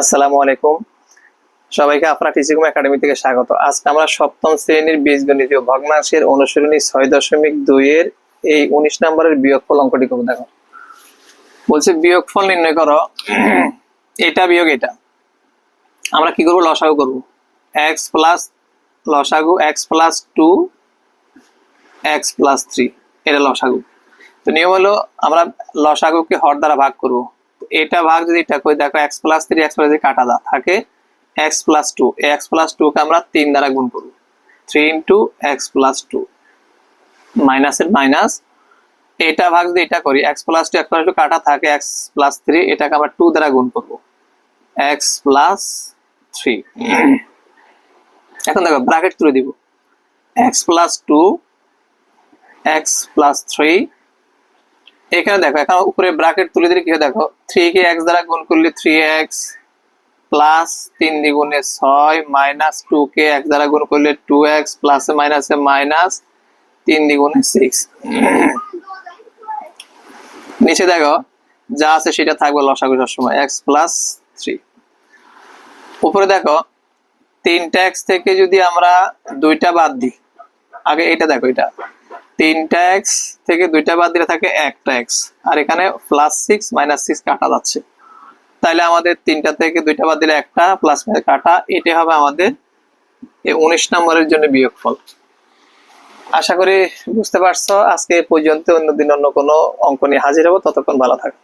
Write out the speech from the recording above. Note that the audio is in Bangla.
আসসালামু আলাইকুম। সবাইকে আপনার টিচিকুম একাডেমি থেকে স্বাগত। আজকে আমরা সপ্তম শ্রেণির বীজগণিতীয় ভগ্নাংশের অনুসরণী ছয় দশমিক দুই এর এই উনিশ নম্বরের বিয়োগফল অঙ্কটি করব। দেখো। বলছে বিয়োগফল নির্ণয় করো। এটা বিয়োগ এটা। আমরা কি করব? লসাগু করব। এক্স প্লাস লসাগু x plus two x plus three এটা লসাগু। তো নিয়ম হলো আমরা লসাগুকে হর দ্বারা ভাগ করব। এটা ভাগ যদি এটা করি দেখো x plus three x plus কাটা দা থাকে x plus two x plus টুকে আমরা তিন দ্বারা গুণ করব three into x plus two মাইনাসের মাইনাস এটা ভাগ যদি এটা করি x plus two x plus two কাটা থাকে এক্স প্লাস থ্রি এটাকে আমরা টু দ্বারা গুণ করব এক্স প্লাস থ্রি এখন দেখো ব্র্যাকেট তুলে দিব x plus two x plus three এখানে দেখো, এখানে উপরে ব্রাকেট তুলে দিলে কি দেখো? থ্রি কে এক্স দ্বারা গুণ করলে থ্রি এক্স প্লাস তিন দ্বিগুণে ছয় মাইনাস টু কে এক্স দ্বারা গুণ করলে টু এক্স প্লাসে মাইনাসে মাইনাস তিন দ্বিগুণে সিক্স নিচে দেখো, যা আছে সেটা থাকবে লসাগু সময় এক্স প্লাস থ্রি উপরে দেখো, তিনটা এক্স থেকে যদি আমরা দুইটা বাদ দিই, আগে এটা দেখো এটা, তিনটা এক্স থেকে দুইটা বাদ দিলে থাকে একটা এক্স আর এখানে প্লাস সিক্স মাইনাস সিক্স কাটা যাচ্ছে। তাইলে আমাদের তিনটা থেকে দুইটা বাদ দিলে একটা প্লাস কাটা এটা হবে আমাদের এই উনিশ নম্বরের জন্য বিয়োগফল। আশা করি বুঝতে পারছ। আজকে পর্যন্ত অন্যদিন অন্য কোনো অঙ্ক নিয়ে হাজির হব। ততক্ষণ ভালো থাকো।